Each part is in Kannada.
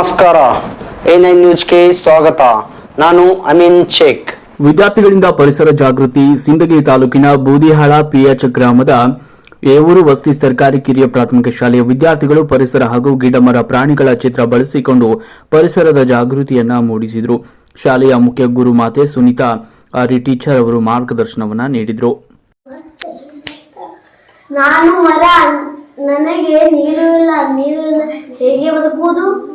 ನಮಸ್ಕಾರ. ಎ ನೈನ್ ನ್ಯೂಸ್ಗೆ ಸ್ವಾಗತ. ನಾನು ಅಮೀನ್ ಶೇಖ್. ವಿದ್ಯಾರ್ಥಿಗಳಿಂದ ಪರಿಸರ ಜಾಗೃತಿ ಸಿಂದಗಿ ತಾಲೂಕಿನ ಬೂದಿಹಾಳ ಪಿಎಚ್ ಗ್ರಾಮದ ಏವೂರು ವಸ್ತಿ ಸರ್ಕಾರಿ ಕಿರಿಯ ಪ್ರಾಥಮಿಕ ಶಾಲೆಯ ವಿದ್ಯಾರ್ಥಿಗಳು ಪರಿಸರ ಹಾಗೂ ಗಿಡಮರ ಪ್ರಾಣಿಗಳ ಚಿತ್ರ ಬಳಸಿಕೊಂಡು ಪರಿಸರದ ಜಾಗೃತಿಯನ್ನ ಮೂಡಿಸಿದರು. ಶಾಲೆಯ ಮುಖ್ಯ ಗುರುಮಾತೆ ಸುನೀತಾ ಆರಿ ಟೀಚರ್ ಅವರು ಮಾರ್ಗದರ್ಶನವನ್ನ ನೀಡಿದರು. ನಾನು ಮರ ನನಗೆ ನೀರು ಇಲ್ಲ ನೀರು ಹೇಗೆ ಬದುಕುವುದು?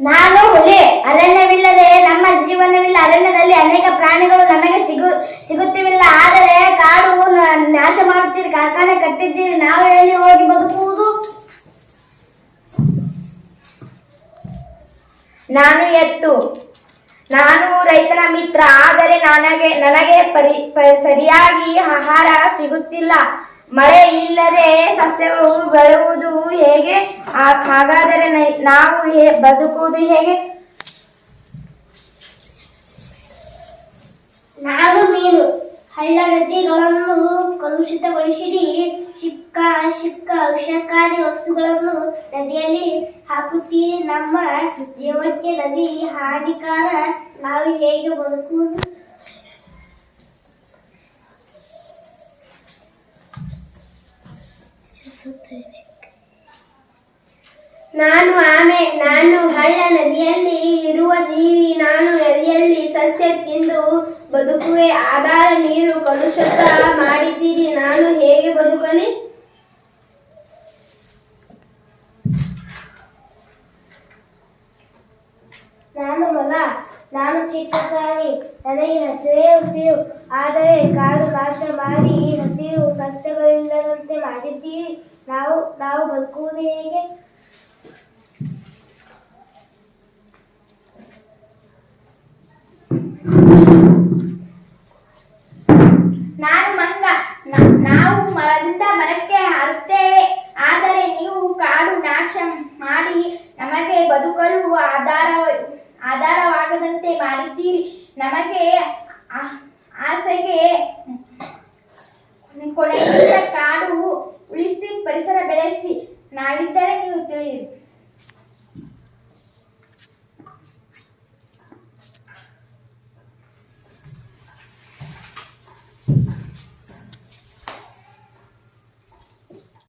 ನಾನು ಹುಲಿ. ಅರಣ್ಯವಿಲ್ಲದೆ ನಮ್ಮ ಜೀವನವಿಲ್ಲ. ಅರಣ್ಯದಲ್ಲಿ ಅನೇಕ ಪ್ರಾಣಿಗಳು ನಮಗೆ ಸಿಗು, ಸಿಗುತ್ತಿವಿಲ್ಲ. ಆದರೆ ಕಾಡು ನಾಶ ಮಾಡುತ್ತೀರಿ. ಕಾರ್ಖಾನೆ ಕಟ್ಟಿದ್ದೀರಿ. ನಾವು ಎಲ್ಲಿ ಹೋಗಿ ಬದುಕುವುದು? ನಾನು ಎತ್ತು. ನಾನು ರೈತನ ಮಿತ್ರ. ಆದರೆ ನನಗೆ ನನಗೆ ಪರಿ ಸರಿಯಾಗಿ ಆಹಾರ ಸಿಗುತ್ತಿಲ್ಲ. ಮಳೆ ಇಲ್ಲದೆ ಸಸ್ಯಗಳು ಬೆಳೆಯುವುದು ಹೇಗೆ? ಹಾಗಾದರೆ ನಾವು ಬದುಕುವುದು ಹೇಗೆ? ನಾನು ಮೀನು. ನದಿಗಳನ್ನು ಕಲುಷಿತಗೊಳಿಸಿಡಿ. ಚಿಕ್ಕ ಚಿಕ್ಕ ವಿಷಕಾರಿ ವಸ್ತುಗಳನ್ನು ನದಿಯಲ್ಲಿ ಹಾಕುತ್ತೀರಿ. ನಮ್ಮ ಜೀವಕ್ಕೆ ನದಿ ಹಾನಿಕಾರ. ನಾವು ಹೇಗೆ ಬದುಕುವುದು? ನಾನು ಆಮೆ, ನಾನು ಹಳ್ಳ ನದಿಯಲ್ಲಿ ಇರುವ ಜೀವಿ, ನಾನು ನದಿಯಲ್ಲಿ ಸಸ್ಯ ತಿಂದು ಬದುಕುವೆ, ಆಧಾರ ನೀರು ಕಲುಷಿತ ಮಾಡಿದ್ದೀರಿ, ನಾನು ಹೇಗೆ ಬದುಕಲಿ? ನಾನು ಮಗ. ನಾನು ಚಿಕ್ಕ ಪ್ರಾಣಿ ನನಗೆ ಹಸಿರೇ ಉಸಿರು, ಆದರೆ ಕಾಡು ನಾಶ ಮಾಡಿ ಹಸಿರು ಸಸ್ಯಗಳಿಲ್ಲದಂತೆ ಮಾಡಿದ್ದೀರಿ. ನಾವು ನಾವು ಬದುಕುವುದು ಹೇಗೆ? ನಾನು ಮಂಗ. ನಾವು ಮರದಿಂದ ಮರಕ್ಕೆ ಹಾರುತ್ತೇವೆ. ಆದರೆ ನೀವು ಕಾಡು ನಾಶ ಮಾಡಿ ನಮಗೆ ಬದುಕಲು ಆಧಾರ ಆಧಾರವಾಗದಂತೆ ಮಾಡಿದ್ದೀರಿ. ನಮಗೆ ಆಸೆಗೆ ಕೊನೆಯಿಂದ ಕಾಡು ಉಳಿಸಿ ಪರಿಸರ ಬೆಳೆಸಿ. ನಾವಿದ್ದರೆ ನೀವು ತಿಳಿಯಿರಿ.